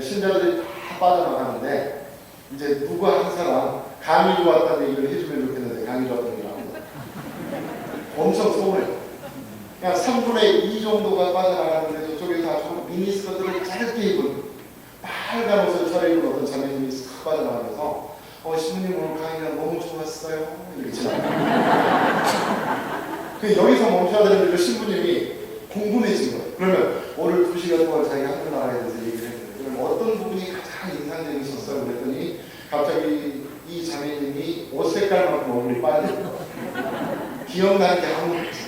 신자들이 다 빠져나가는데 이제 누구 한 사람 강의 좋았다는 얘기를 해주면 좋겠는데 강의 좋았다는 얘기를. 엄청 서운해요. 그냥 3분의 2 정도가 빠져나가는데 저쪽에서 아주 미니스커트를 짧게 입은 빨간 옷을 차려입은 어떤 자매님이 싹 빠져나가면서 어 신부님 오늘 강의가 너무 좋았어요 이렇게 여기서 멈춰야 되는데 그 신부님이 궁금해진 거예요. 그러면 오늘 두 시간 동안 자기가 하늘나라에 대해서 얘기를 어떤 부분이 가장 인상적이셨어요? 그랬더니 갑자기 이 자매님이 옷 색깔만큼 얼굴이 빨개요. 기억나는 게 아무것도.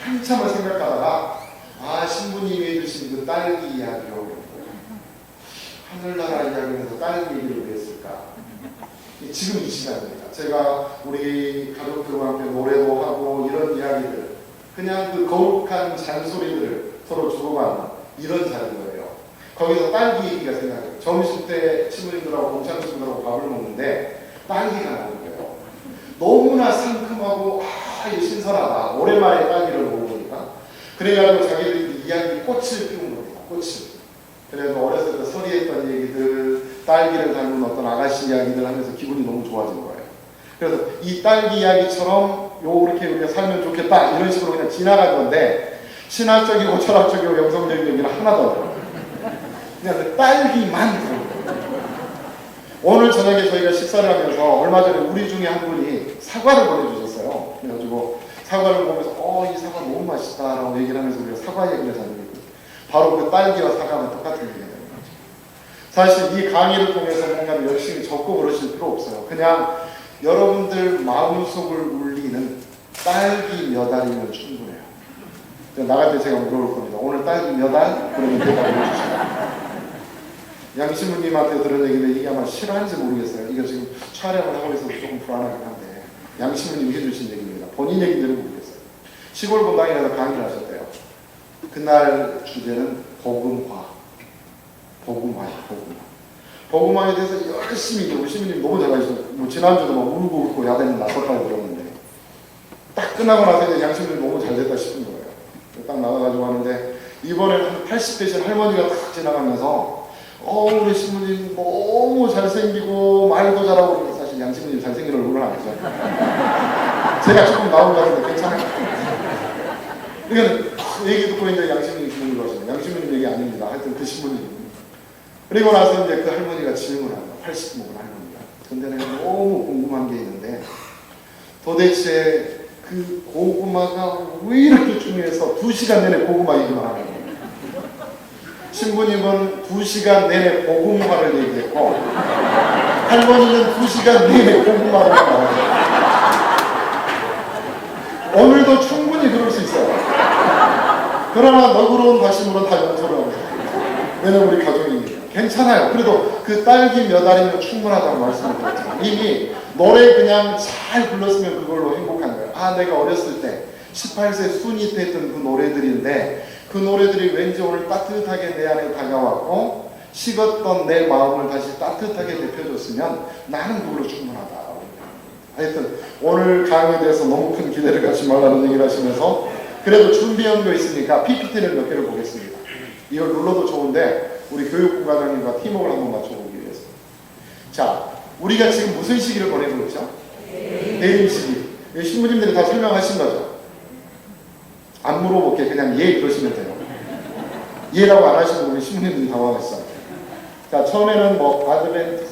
한참을 생각하다가 아 신부님이 해주신 그 딸기 이야기로 하늘나라 이야기에서 딸기 얘기를 왜 했을까? 지금 이 시간입니다. 제가 우리 가족들과 함께 노래도 하고 이런 이야기들 그냥 그 거룩한 잔소리들을 서로 주고받는 이런 거예요. 거기서 딸기 얘기가 생각해요. 점심 때 친구님들하고 공창 친구들하고 밥을 먹는데 딸기가 나오는 거예요. 너무나 상큼하고 아 신선하다. 오랜만에 딸기를 먹어보니까 그래가지고 자기들이 이야기 꽃을 피운 겁니다. 꽃을. 그래서 어렸을 때 서리했던 얘기들, 딸기를 닮은 어떤 아가씨 이야기들 하면서 기분이 너무 좋아진 거예요. 그래서 이 딸기 이야기처럼 요렇게 우리가 살면 좋겠다 이런 식으로 그냥 지나간 건데 신학적이고 철학적이고 영성적인 얘기는 하나도 없어요. 그냥 그 딸기만 거예요. 오늘 저녁에 저희가 식사를 하면서 얼마 전에 우리 중에 한 분이 사과를 보내주셨어요. 그래가지고 사과를 보면서 어 이 사과 너무 맛있다 라고 얘기를 하면서 우리가 사과 얘기를 자주 바로 그 딸기와 사과는 똑같은 얘기가 되는 거죠. 사실 이 강의를 통해서 뭔가 열심히 적고 그러실 필요 없어요. 그냥 여러분들 마음속을 울리는 딸기 몇 알이면 충분해요. 나갈 때 제가 물어볼 겁니다. 오늘 딸기 몇 알? 그러면 대답을 해주시면. 양신부님한테 들은 얘기인데 이게 아마 실화인지 모르겠어요. 이거 지금 촬영을 하고 있어서 조금 불안하긴 한데 양신부님이 해주신 얘기입니다. 본인 얘기인지는 모르겠어요. 시골 본당에 서 강의를 하셨대요. 그날 주제는 복음화. 복음화예요, 복음화. 복음화에 대해서 열심히 우리 시민님 너무 잘하시죠. 뭐 지난주도 막 울고 울고 야단이 났었다고 들었는데 딱 끝나고 나서 이제 양심이 너무 잘 됐다 싶은 거예요. 딱 나가가지고 하는데 이번에는 한80 되신 할머니가 딱 지나가면서 어 우리 신부님 너무 잘생기고 말도 잘하고 그러는데 사실 양신부님 잘생긴 얼굴은 아니죠. 제가 조금 나온 것 같은데 괜찮아요. 그러니까 얘기 듣고 이제 양신부님 질문을 하시는 양신부님 얘기 아닙니다. 하여튼 그 신부님. 그리고 나서 이제 그 할머니가 질문합니다. 80 먹은 할머니가. 근데 내가 너무 궁금한 게 있는데 도대체 그 고구마가 왜 이렇게 중요해서 두 시간 내내 고구마 얘기만 하는 거예요. 신부님은 두 시간 내내 고구마를 얘기했고 할머니는 두 시간 내내 고구마를 말해요. 오늘도 충분히 그럴 수 있어요. 그러나 너그러운 가심으로 다 용서를 합니다. 왜냐면 우리 가족이니까. 괜찮아요. 그래도 그 딸기 몇 알이면 충분하다고 말씀을 드렸잖아요. 이미 노래 그냥 잘 불렀으면 그걸로 행복한 거예요. 아, 내가 어렸을 때 18세 순이 때 했던 그 노래들인데 그 노래들이 왠지 오늘 따뜻하게 내 안에 다가왔고 식었던 내 마음을 다시 따뜻하게 데펴줬으면 나는 그걸로 충분하다. 하여튼 오늘 강의에 대해서 너무 큰 기대를 갖지 말라는 얘기를 하시면서 그래도 준비한 거 있으니까 PPT를 몇 개를 보겠습니다. 이걸 눌러도 좋은데 우리 교육부 과장님과 팀워크를 한번 맞춰보기 위해서. 자, 우리가 지금 무슨 시기를 보내고 있죠? 대임 시기. 신부님들이 다 설명하신 거죠? 안 물어볼게. 그냥 예 그러시면 돼요. 예라고 안 하시면 우리 신부님들이 당황했어요. 자, 처음에는 뭐 아드벤트,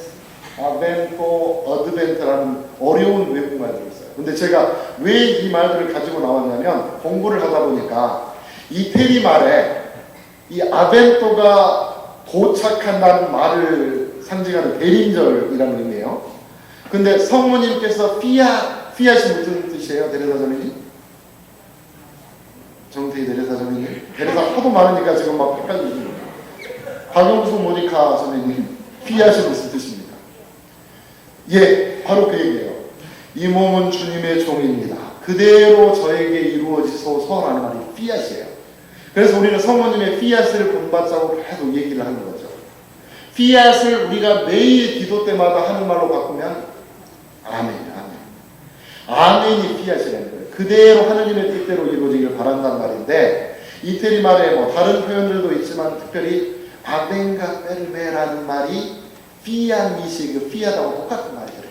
아벤토, 어드벤트라는 어려운 외국 말들이 있어요. 근데 제가 왜 이 말들을 가지고 나왔냐면 공부를 하다 보니까 이태리 말에 이 아벤토가 도착한다는 말을 상징하는 대림절이라는 의미예요. 근데 성모님께서 피아, 피아시 무슨 뜻이에요? 대리사장님? 정태희 대리사장님? 대리사 하도 많으니까 지금 막 헷갈리십니다. 박영수 모니카 선생님, 피아시 무슨 뜻입니까? 예, 바로 그 얘기예요. 이 몸은 주님의 종입니다. 그대로 저에게 이루어지소서라는 말이 피아시예요. 그래서 우리는 성모님의 피아스를 본받자고 계속 얘기를 하는 거죠. 피아스를 우리가 매일 기도 때마다 하는 말로 바꾸면 아멘, 아멘. 아멘이 피아스라는 거예요. 그대로 하느님의 뜻대로 이루어지길 바란단 말인데 이태리 말에 뭐 다른 표현들도 있지만 특별히 아벤가 베르베라는 말이 피한 미시 그 피하다고 똑같은 말이에요.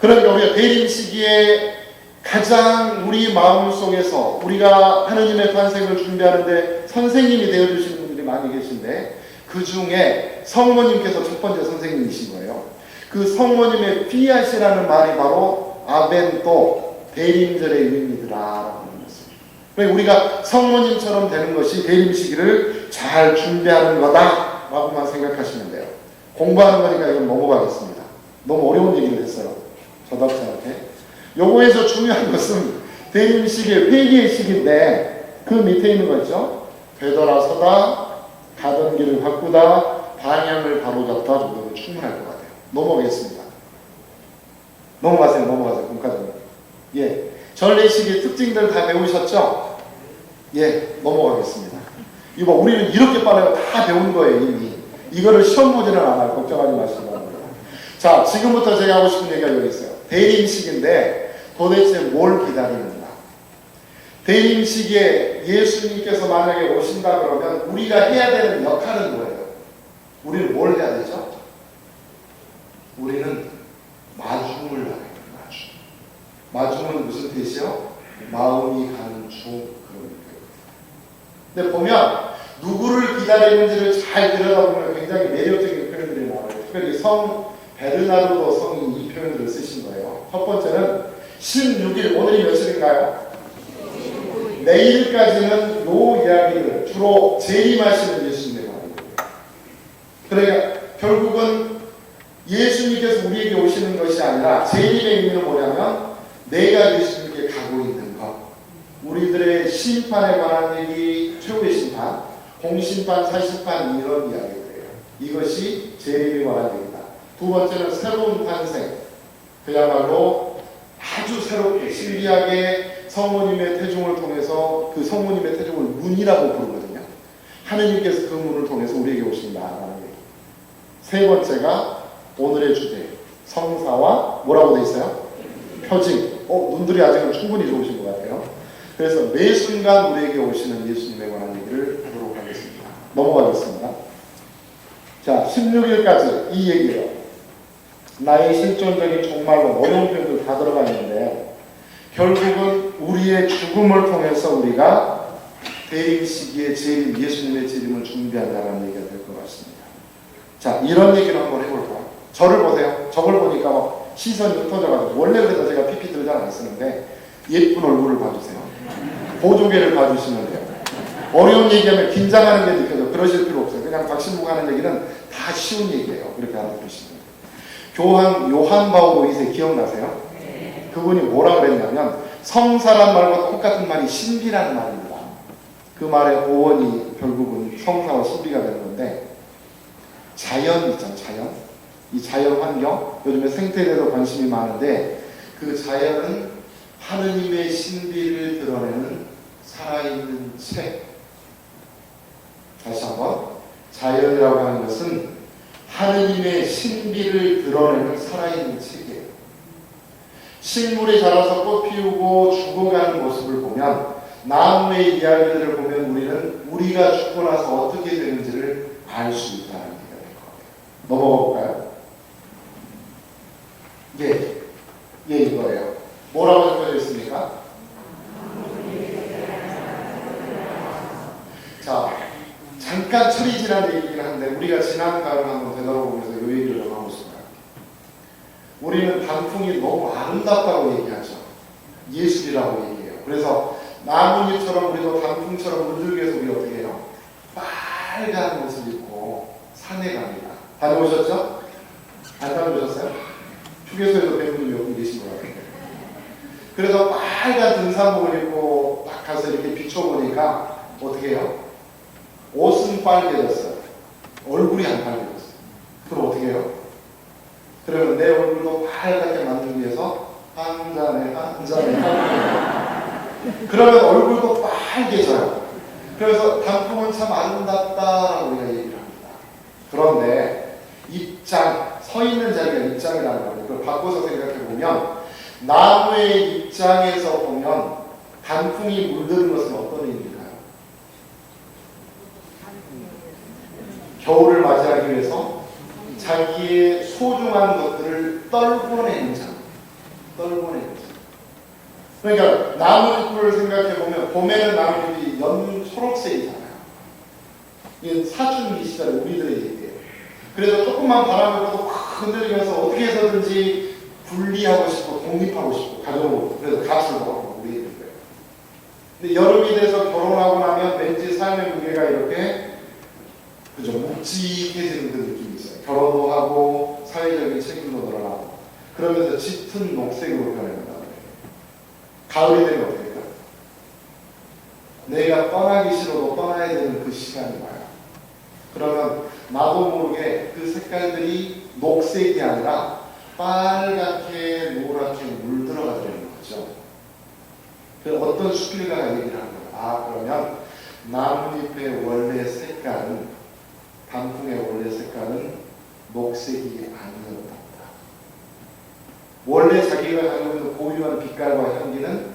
그러니까 우리가 대림 시기에 가장 우리 마음 속에서 우리가 하느님의 탄생을 준비하는데 선생님이 되어 주시는 분들이 많이 계신데 그 중에 성모님께서 첫 번째 선생님이신 거예요. 그 성모님의 피아시라는 말이 바로 아벤또 대림절의 것입니다. 그러니까 우리가 성모님처럼 되는 것이 대림 시기를 잘 준비하는 거다라고만 생각하시면 돼요. 공부하는 거니까 이건 넘어가겠습니다. 너무 어려운 얘기를 했어요. 않게. 요거에서 중요한 것은 대림 시기의 회개의 시기인데 그 밑에 있는 거 있죠? 되돌아서다, 가던 길을 바꾸다, 방향을 바로잡다 정도면 충분할 것 같아요. 넘어가겠습니다. 넘어가세요, 넘어가세요, 공과장님. 예. 전례 시기 특징들 다 배우셨죠? 예, 넘어가겠습니다. 이거 우리는 이렇게 빨라요. 다 배운 거예요, 이미. 이거를 시험 보지는 않아요. 걱정하지 마시기 바랍니다. 자, 지금부터 제가 하고 싶은 얘기가 여기 있어요. 대림식인데 도대체 뭘 기다리는가? 대림식에 예수님께서 만약에 오신다 그러면 우리가 해야 되는 역할은 뭐예요? 우리는 뭘 해야 되죠? 우리는 돼요. 마중. 마중은 무슨 뜻이요? 마음이 가는 중 그런 뜻. 근데 보면 누구를 기다리는지를 잘 들여다보면 굉장히 매력적인 표현들이 나와요. 특별히 성 베르나르도 성이 이 표현들을 쓰신 거예요. 첫 번째는 16일 오늘이 며칠인가요? 내일까지는 요 이야기를 주로 재림하시는 예수님의 말이에요. 그러니까 결국은 예수님께서 우리에게 오시는 것이 아니라 재림의 의미는 뭐냐면 내가 예수님께 가고 있는 것. 우리들의 심판에 관한 얘기, 최후의 심판, 공심판, 사심판 이런 이야기들이에요. 이것이 재림에 관한 얘기다. 두 번째는 새로운 탄생. 그야말로 아주 새롭게 신비하게 성모님의 태중을 통해서 그 성모님의 태중을 문이라고 부르거든요. 하느님께서 그 문을 통해서 우리에게 오신다라는 얘기. 세 번째가 오늘의 주제 성사와 뭐라고 돼 있어요? 표징. 어 눈들이 아직은 충분히 좋으신 것 같아요. 그래서 매 순간 우리에게 오시는 예수님에 관한 얘기를 하도록 하겠습니다. 넘어가겠습니다. 자 16일까지 이 얘기예요. 나의 실존적인 정말로 어려운 표현들 다 들어가 있는데 결국은 우리의 죽음을 통해서 우리가 대림 시기의 재림, 예수님의 재림을 준비한다는 얘기가 될 것 같습니다. 자, 이런 얘기를 한번 해볼까요? 저를 보세요. 저걸 보니까 막 시선이 흩어져가지고 원래 그래서 제가 PPT를 잘 안 쓰는데 예쁜 얼굴을 봐주세요. 보조개를 봐주시면 돼요. 어려운 얘기하면 긴장하는 게 느껴져. 그러실 필요 없어요. 그냥 박신부가 하는 얘기는 다 쉬운 얘기예요. 그렇게 돼요. 교황 요한 바오로 2세 기억나세요? 그분이 뭐라 그랬냐면 성사란 말과 똑같은 말이 신비라는 말입니다. 그 말의 오원이 결국은 성사와 신비가 되는 건데 자연 있잖아요. 자연. 이 자연 환경 요즘에 대해서 관심이 많은데 그 자연은 하느님의 신비를 드러내는 살아있는 책. 다시 한번 자연이라고 하는 것은 하느님의 신비를 드러내는 살아있는 책이에요. 식물이 자라서 꽃 피우고 죽어가는 모습을 보면 나무의 이야기들을 보면 우리는 우리가 죽고 나서 어떻게 되는지를 알 수 있다는 얘기가 될 거예요. 넘어가 볼까요? 예, 예 이거예요. 뭐라고 적혀져 있습니까? 자, 잠깐 지난 얘기긴 한데 우리가 지난 가을 한번 되돌아보면서 이 얘기를 좀 하고 싶어요. 우리는 단풍이 너무 아름답다고 얘기하죠. 예술이라고 얘기해요. 그래서 나뭇잎처럼 우리도 단풍처럼 물들기 위해서 우리 어떻게 해요? 빨간 옷을 입고 산에 갑니다. 다녀오셨죠? 안 다녀오셨어요? 휴게소에서 뵌 분이 몇분 계신 것 같은데. 그래서 빨간 등산복을 입고 딱 가서 이렇게 비춰보니까 어떻게 해요? 옷은 빨개졌어요. 얼굴이 안 빨개졌어요. 그럼 어떻게 해요? 그러면 내 얼굴도 빨갛게 만들기 위해서 한 잔에 한 잔에 한 그러면 얼굴도 빨개져요. 그래서 단풍은 참 아름답다라고 우리가 얘기를 합니다. 그런데 입장, 서 있는 자리가 입장이라는 거예요. 그걸 바꿔서 생각해 보면 나무의 입장에서 보면 단풍이 물드는 것은 어떤 의미일까요? 겨울을 맞이하기 위해서 자기의 소중한 것들을 떨궈내는 자. 떨궈내는 자. 그러니까 나뭇잎을 생각해 보면 봄에는 나뭇잎이 연 초록색이잖아요. 이게 사춘기 시절 우리들의 얘기예요. 그래서 조금만 바람을 불어도 확 흔들리면서 어떻게 해서든지 분리하고 싶고 독립하고 싶고 가정으로 그래서 가출을 하고 우리 거예요. 근데 여름이 돼서 결혼하고 나면 왠지 삶의 무게가 이렇게 그죠 묵직해지는 그 느낌이 있어요. 결혼도 하고 사회적인 책임도 늘어나고 그러면서 짙은 녹색으로 변해간다. 가을이 되면 어떻게 될까? 내가 떠나기 싫어도 떠나야 되는 그 시간이 와요. 그러면 나도 모르게 그 색깔들이 녹색이 아니라 빨갛게 노랗게 물들어가 되는 거죠. 그 어떤 수필가가 얘기를 하는 거예요. 아 그러면 나뭇잎의 원래 색깔은 단풍의 원래 색깔은 녹색이 아니었다. 원래 자기가 가지고 있는 고유한 빛깔과 향기는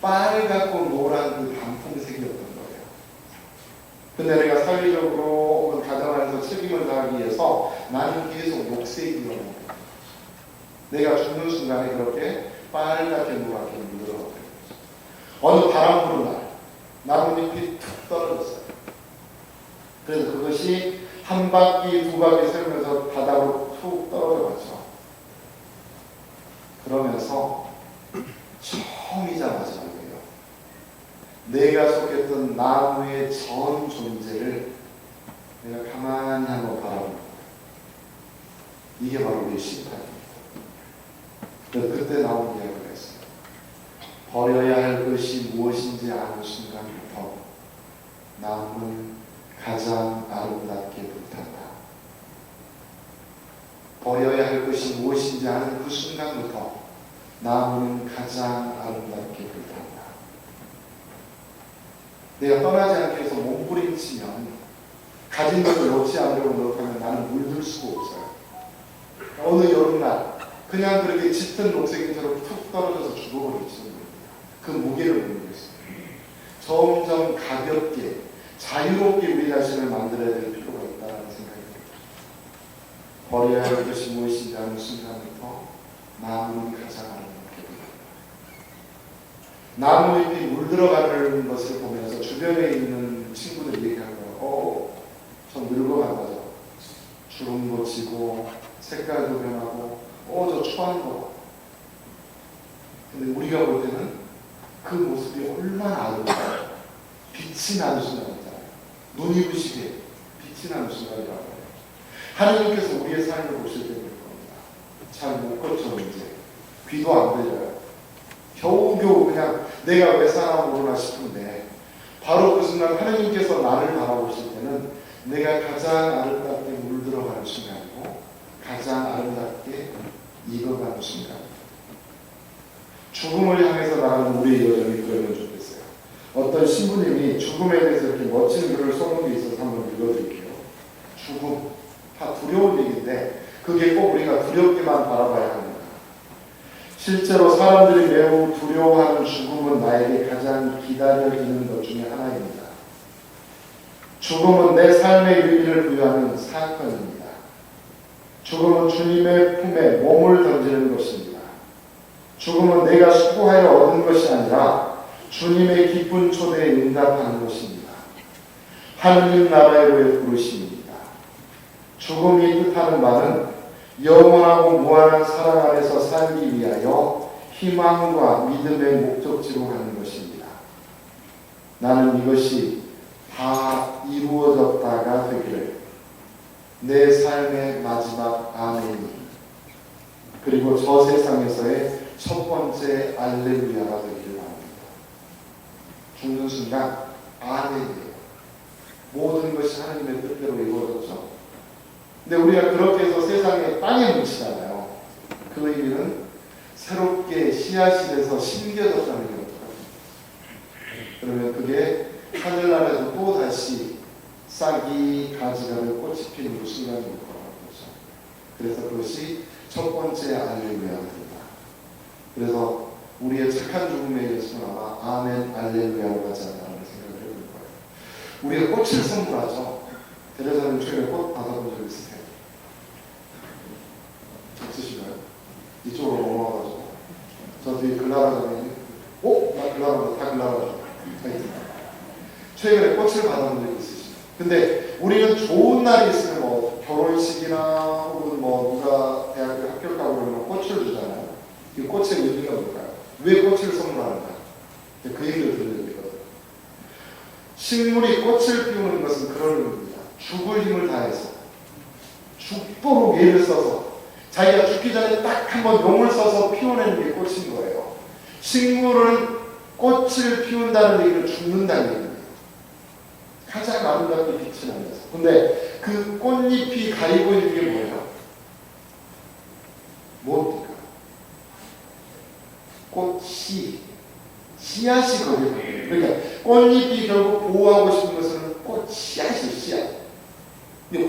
빨갛고 노란 그 단풍색이었던 거예요. 근데 내가 사회적으로 가정 안에서 책임을 다하기 위해서 나는 계속 합니다. 내가 죽는 순간에 그렇게 빨갛게 노랗게 물들어가는 거죠. 어느 바람 부는 날 나뭇잎이 툭 떨어졌어요. 그래서 그것이 한 바퀴 두 바퀴 세우면서 바닥으로 툭 떨어져 갔죠. 그러면서 처음이자 마지막이에요. 내가 속했던 나무의 전 존재를 내가 가만히 한번 거예요. 이게 바로 우리의 심판입니다. 그때 나온 이야기가 있어요. 버려야 할 것이 무엇인지 아는 순간부터 나무는 가장 아름답게 불탄다. 버려야 할 것이 무엇인지 아는 그 순간부터 나무는 가장 아름답게 불탄다. 내가 떠나지 않기 위해서 몸부림치면 가진 것을 놓지 않으려고 노력하면 나는 물들 수가 없어요. 어느 여름날 그냥 그렇게 짙은 녹색인처럼 툭 떨어져서 죽어버리지 그 무게를 못 이겼어요. 점점 가볍게 자유롭게 우리 자신을 만들어야 될 필요가 있다는 생각이 듭니다. 버려야 할 것이 무엇인지 아는 순간부터 나무는 가장 아름답게 보입니다. 나무잎이 물들어가는 것을 보면서 주변에 있는 친구들이 얘기하는 거예요. 어, 저 늙어간다죠. 주름도 지고 색깔도 변하고 어, 저 추한 거. 근데 우리가 볼 때는 그 모습이 얼마나 아름다워요. 빛이 나는 순간 있잖아요. 눈이 부시게 빛이 나는 순간이라고 해요. 하나님께서 우리의 삶을 보실 때 그럴 겁니다. 잘못 걷죠, 이제. 귀도 안 들려요. 겨우겨우 그냥 내가 왜 모르나 싶은데 바로 그 순간 하나님께서 나를 바라보실 때는 내가 가장 아름답게 물들어가는 순간이고 가장 아름답게 익어가는 순간. 죽음을 향해서 나가는 우리의 여정이 그러면 좋겠어요. 어떤 신부님이 죽음에 대해서 이렇게 멋진 글을 써놓은 게 있어서 한번 읽어드릴게요. 죽음. 다 두려운 얘기인데 그게 꼭 우리가 두렵게만 바라봐야 합니다. 실제로 사람들이 매우 두려워하는 죽음은 나에게 가장 기다려지는 것 중에 하나입니다. 죽음은 내 삶의 의미를 부여하는 사건입니다. 죽음은 주님의 품에 몸을 던지는 것입니다. 죽음은 내가 수고하여 얻은 것이 아니라 주님의 기쁜 초대에 응답하는 것입니다. 하느님 나라의 부르심입니다. 죽음이 뜻하는 바는 영원하고 무한한 사랑 안에서 살기 위하여 희망과 믿음의 목적지로 가는 것입니다. 나는 이것이 다 이루어졌다가 되기를 내 삶의 마지막 아멘이 그리고 저 세상에서의 첫 번째 알렐루야가 되기를 바랍니다. 죽는 순간 아멘이에요. 모든 것이 하나님의 뜻대로 이루어졌죠. 근데 우리가 그렇게 해서 세상에 땅에 묻히잖아요. 그 의미는 새롭게 씨앗이 돼서 심겨졌다는 게 어떡합니까? 그러면 그게 하늘나라에서 또 다시 싹이 가지가 되고 꽃이 피는 그 순간이 올 거죠. 그래서 그것이 첫 번째 알렐루야가 됩니다. 그래서 우리의 착한 죽음에 예수는 아마 아멘 알렐루야로 가지 않나라는 생각을 해볼 거예요. 우리가 꽃을 선물하죠. 대대사님 최근에 꽃 받아본 적 있으세요? 없으신가요? 이쪽으로 넘어와가지고 저 뒤에 글라라잖아요. 어? 나 글라라, 다. 하여튼. 최근에 꽃을 받아본 있으시죠? 근데 우리는 좋은 날이 있으면 뭐 결혼식이나 혹은 뭐 누가 대학교 합격하고 그러면 꽃을 주잖아요. 이 꽃의 의미가 뭘까요? 왜 꽃을 선물하는가? 그 얘기를 들려야 되거든요. 식물이 꽃을 피우는 것은 그런 의미입니다. 죽을 힘을 다해서 죽도록 애를 써서 자기가 죽기 전에 딱 한 번 용을 써서 피워내는 게 꽃인 거예요. 식물은 꽃을 피운다는 얘기는 죽는다는 얘기입니다. 가장 아름답게 빛이 나면서. 근데 그 꽃잎이 가리고 있는 게 뭐예요? 뭡니까? 꽃씨. 씨앗이 있거든요. 그러니까 꽃잎이 결국 보호하고 싶은 것은 꽃 씨앗이에요, 씨앗.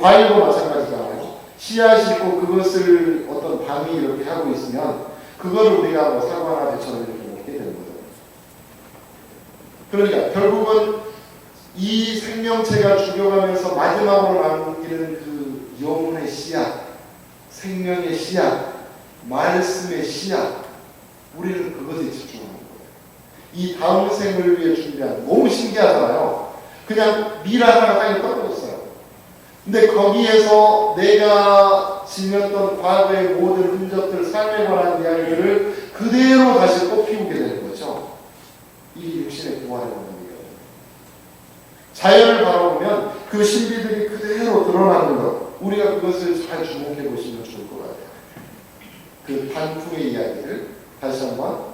과일도 마찬가지잖아요. 씨앗이 있고 그것을 어떤 밤이 이렇게 하고 있으면 그거를 우리가 뭐 사과나 배처럼 이렇게 먹게 되는 거죠. 그러니까 결국은 이 생명체가 죽여가면서 마지막으로 남기는 그 영혼의 씨앗, 생명의 씨앗, 말씀의 씨앗, 우리는 그것에 집중하는 거예요. 이 다음 생을 위해 준비한 너무 신기하잖아요. 그냥 밀 하나가 땅에 떨어졌어요. 근데 거기에서 내가 지녔던 과거의 모든 흔적들, 삶에 관한 이야기들을 그대로 다시 꽃피우게 되는 거죠. 이 육신의 원리거든요. 자연을 바라보면 그 신비들이 그대로 드러나는 것, 우리가 그것을 잘 주목해 보시면 좋을 것 같아요. 그 반풍의 이야기를 다시 한번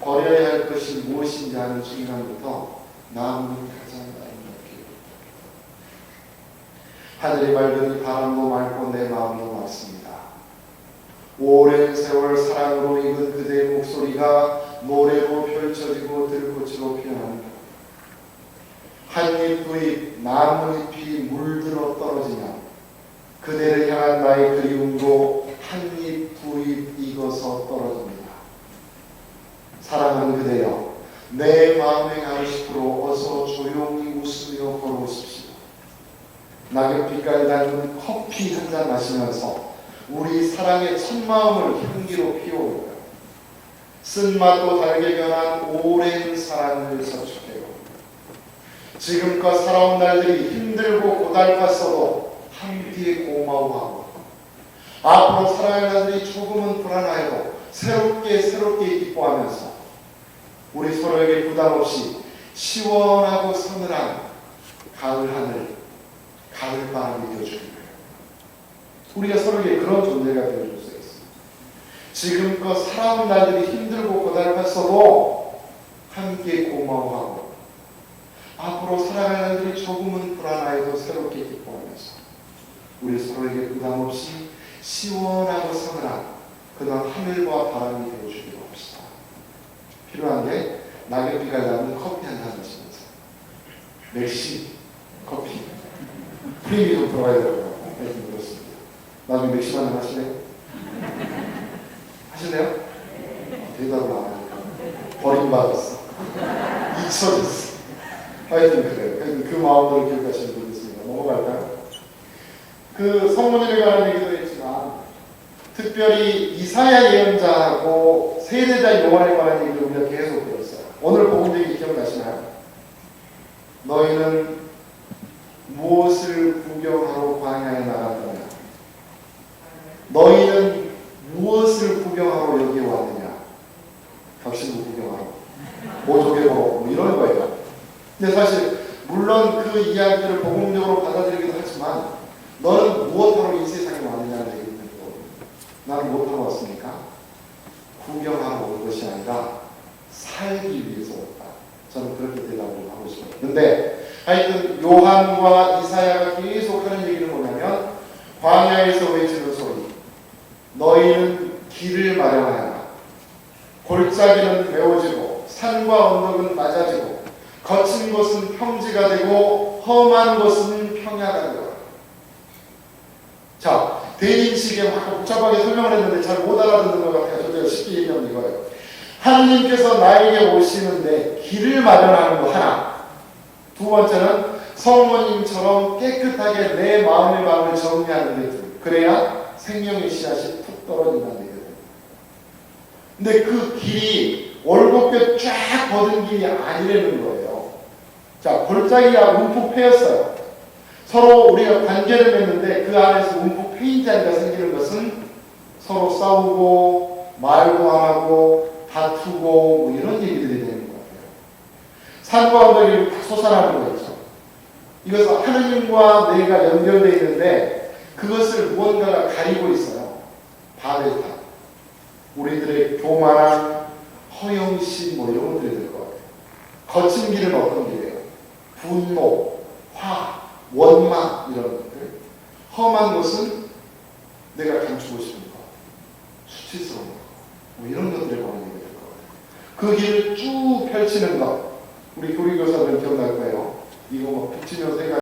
버려야 할 것이 무엇인지 하는 순간부터 나무는 가장 아름답게 하늘이 맑으니 바람도 맑고 내 마음도 맑습니다. 오랜 세월 사랑으로 익은 그대의 목소리가 노래로 펼쳐지고 들꽃으로 피어납니다. 한잎 두잎 나뭇잎이 물들어 떨어지면 그대를 향한 나의 그리움도 한잎 두잎 익어서 떨어집니다. 사랑하는 그대여 내 마음의 가르시프로 어서 조용히 웃으며 걸어오십시오. 낙엽빛깔 닮은 커피 한 잔 마시면서 우리 사랑의 첫 마음을 향기로 피워올까요? 쓴맛도 달게 변한 오랜 사랑을 서축해요. 지금껏 살아온 날들이 힘들고 고달팠어도 함께 고마워하고 앞으로 살아갈 날들이 조금은 불안하여도 새롭게 새롭게 기뻐하면서 우리 서로에게 부담 없이 시원하고 서늘한 가을 하늘, 가을 바람이 거예요. 우리가 서로에게 그런 존재가 되어줄 수 있어요. 지금껏 살아온 날들이 힘들고 고달팠어도 함께 고마워하고 앞으로 살아갈 날들이 조금은 불안하여도 새롭게 기뻐하면서 우리 서로에게 부담 없이 시원하고 서늘한 그런 하늘과 바람이 되어주기로 합시다. 필요한 게 낙엽비가 나는 커피 한 잔 마시면서 맥시 커피 프리미 좀 들어가야 되고요. 하여튼 그렇습니다. 나중에 맥시 한잔 하실래요? 하실래요? 대답을 안 하니까 버림받았어. 잊혀졌어. 하여튼 그래요. 그 마음으로 기억하시는 분이 있습니다. 넘어갈까요? 그 성모님에 관한 얘기도 했지만 특별히 이사야 예언자하고 세대자 요한에 관한 얘기를 우리가 계속 들었어요. 오늘 복음 얘기 기억나시나요? 너희는 무엇을 구경하러 광야에 나갔느냐? 너희는 무엇을 구경하러 여기 왔느냐? 격신부 구경하러. 모조개 보러 뭐 이런 거예요. 근데 사실 물론 그 이야기를 복음적으로 받아들이기도 하지만 너는 무엇하러 이 세상에 왔느냐는 얘기를 듣고 나는 무엇하러 왔습니까? 구경하러 온 것이 아니라 살기 위해서 왔다. 저는 그렇게 대답을 하고 싶어요. 근데 하여튼 요한과 이사야가 계속 하는 얘기는 뭐냐면 광야에서 외치는 소리 너희는 길을 마련하라 골짜기는 메워지고 산과 언덕은 낮아지고 거친 곳은 평지가 되고 험한 곳은 평야가 되고 자 대인식에 막 복잡하게 설명을 했는데 잘 못 알아듣는 것 같아요. 저도 쉽게 얘기하면 이거예요. 하느님께서 나에게 오시는데 길을 마련하는 거 하나. 두 번째는 성모님처럼 깨끗하게 내 마음의 마음을 정리하는 데 그래야 생명의 씨앗이 툭 떨어진다는 얘기거든요. 근데 그 길이 월곡뼈 쫙 걷은 길이 아니라는 거예요. 자, 골짜기가 움푹 패였어요. 서로 우리가 관계를 맺는데 그 안에서 움푹 패인 자리가 생기는 것은 서로 싸우고 말도 안 하고 다투고 뭐 이런 얘기들이 되는 것 같아요. 산과 언덕이 다 솟아나는 거죠. 이것은 하느님과 내가 연결되어 있는데 그것을 무언가가 가리고 있어요. 바벨탑. 우리들의 교만한 허영심 뭐 이런 것들이 될 것 같아요. 거친 길은 어떤 길이에요? 분노, 화, 원망 이런 것들. 험한 것은 내가 감추고 싶은 것, 수치스러운 것, 뭐 이런 것들에 관한 얘기가 될것 같아요. 그 길을 쭉 펼치는 것. 우리 교리교사들 기억날 거예요. 이거 뭐 붙이면서 해가